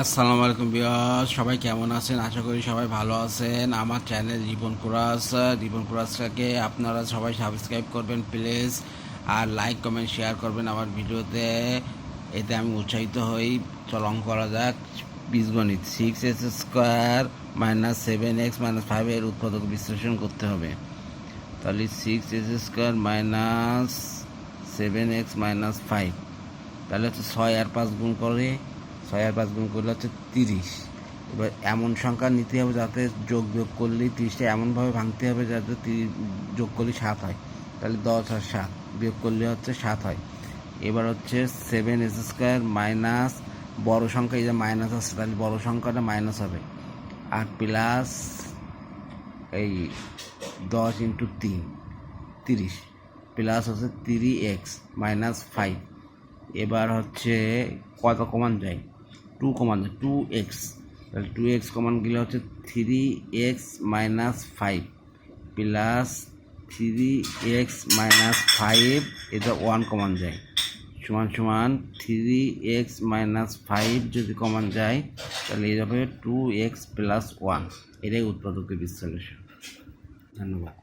আসসালামু আলাইকুম বিয়াস সবাই কেমন আছেন? আশা করি সবাই ভালো আছেন। আমার চ্যানেল রিপন কুরাস। রিপন কুরাসটাকে আপনারা সবাই সাবস্ক্রাইব করবেন প্লিজ আর লাইক কমেন্ট শেয়ার করবেন আমার ভিডিওতে। এতে আমি উৎসাহিত হই। চল অঙ্ক করা যাক। বীজগণিত six x square minus seven x minus five এর উৎপাদক বিশ্লেষণ করতে হবে। তাহলে six x square minus seven x minus five তাহলে হচ্ছে ছয় আর পাঁচ গুণ করে ছয় আর পাঁচ গুণ করলে হচ্ছে তিরিশ। এবার এমন সংখ্যা নিতে হবে যাতে যোগ যোগ করলেই তিরিশটা এমনভাবে ভাঙতে হবে যাতে তিরিশ যোগ করলে সাত হয়। তাহলে দশ আর সাত বিয়োগ করলে হচ্ছে সাত হয়। এবার হচ্ছে সেভেন এস স্কোয়ার মাইনাস বড় সংখ্যা, এই যে মাইনাস আছে, তাহলে বড় সংখ্যাটা মাইনাস হবে। আর প্লাস এই দশ ইন্টু তিন, তিরিশ। প্লাস হচ্ছে থ্রি এক্স মাইনাস ফাইভ এবার হচ্ছে কত কমান যায়? টু কমান টু এক্স তাহলে টু এক্স কমান গেলে হচ্ছে three x minus five plus three x minus five এটা ওয়ান কমান যায়। সমান সমান থ্রি এক্স মাইনাস ফাইভ যদি কমান যায়, তাহলে এই হবে টু এক্স প্লাস ওয়ান এটাই উৎপাদকের বিশ্লেষণ। ধন্যবাদ।